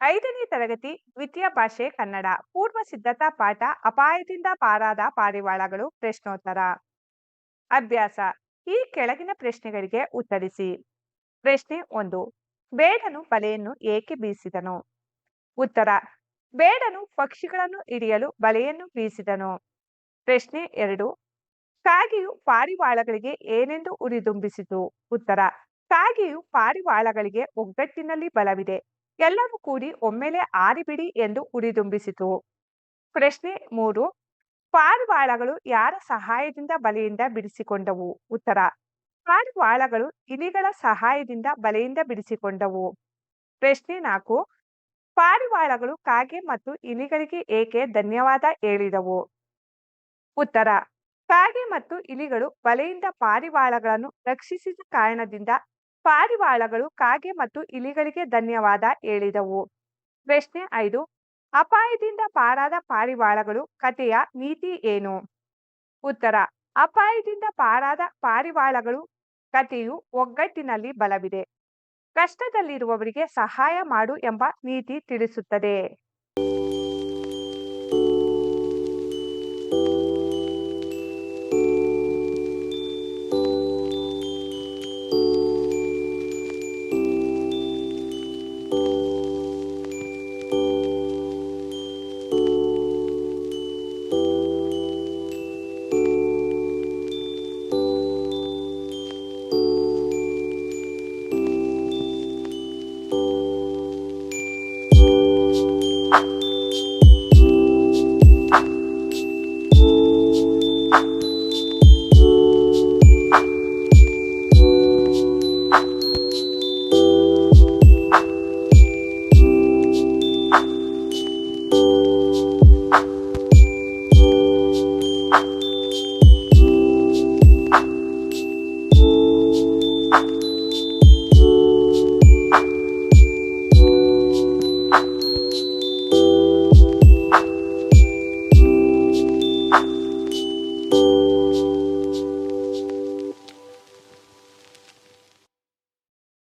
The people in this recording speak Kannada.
ಐದನೇ ತರಗತಿ, ದ್ವಿತೀಯ ಭಾಷೆ ಕನ್ನಡ. ಪೂರ್ವ ಸಿದ್ಧತಾ ಪಾಠ, ಅಪಾಯದಿಂದ ಪಾರಾದ ಪಾರಿವಾಳಗಳು, ಪ್ರಶ್ನೋತ್ತರ. ಅಭ್ಯಾಸ. ಈ ಕೆಳಗಿನ ಪ್ರಶ್ನೆಗಳಿಗೆ ಉತ್ತರಿಸಿ. ಪ್ರಶ್ನೆ ಒಂದು, ಬೇಡನು ಬಲೆಯನ್ನು ಏಕೆ ಬೀಸಿದನು? ಉತ್ತರ, ಬೇಡನು ಪಕ್ಷಿಗಳನ್ನು ಹಿಡಿಯಲು ಬಲೆಯನ್ನು ಬೀಸಿದನು. ಪ್ರಶ್ನೆ ಎರಡು, ಕಾಗೆಯು ಪಾರಿವಾಳಗಳಿಗೆ ಏನೆಂದು ಉರಿದುಂಬಿಸಿತು ಉತ್ತರ, ಕಾಗೆಯು ಪಾರಿವಾಳಗಳಿಗೆ ಒಗ್ಗಟ್ಟಿನಲ್ಲಿ ಬಲವಿದೆ. ಎಲ್ಲರೂ ಕೂಡಿ ಒಮ್ಮೆಲೆ ಆರಿಬಿಡಿ ಎಂದು ಉರಿದುಂಬಿಸಿತು. ಪ್ರಶ್ನೆ ಮೂರು, ಪಾರಿವಾಳಗಳು ಯಾರ ಸಹಾಯದಿಂದ ಬಲೆಯಿಂದ ಬಿಡಿಸಿಕೊಂಡವು? ಉತ್ತರ, ಪಾರಿವಾಳಗಳು ಇಲಿಗಳ ಸಹಾಯದಿಂದ ಬಲೆಯಿಂದ ಬಿಡಿಸಿಕೊಂಡವು. ಪ್ರಶ್ನೆ ನಾಲ್ಕು, ಪಾರಿವಾಳಗಳು ಕಾಗೆ ಮತ್ತು ಇಲಿಗಳಿಗೆ ಏಕೆ ಧನ್ಯವಾದ ಹೇಳಿದವು? ಉತ್ತರ, ಕಾಗೆ ಮತ್ತು ಇಲಿಗಳು ಬಲೆಯಿಂದ ಪಾರಿವಾಳಗಳನ್ನು ರಕ್ಷಿಸಿದ ಕಾರಣದಿಂದ ಪಾರಿವಾಳಗಳು ಕಾಗೆ ಮತ್ತು ಇಲಿಗಳಿಗೆ ಧನ್ಯವಾದ ಹೇಳಿದವು. ಪ್ರಶ್ನೆ ಐದು, ಅಪಾಯದಿಂದ ಪಾರಾದ ಪಾರಿವಾಳಗಳು ಕಥೆಯ ನೀತಿ ಏನು? ಉತ್ತರ, ಅಪಾಯದಿಂದ ಪಾರಾದ ಪಾರಿವಾಳಗಳು ಕಥೆಯು ಒಗ್ಗಟ್ಟಿನಲ್ಲಿ ಬಲವಿದೆ. ಕಷ್ಟದಲ್ಲಿರುವವರಿಗೆ ಸಹಾಯ ಮಾಡು ಎಂಬ ನೀತಿ ತಿಳಿಸುತ್ತದೆ.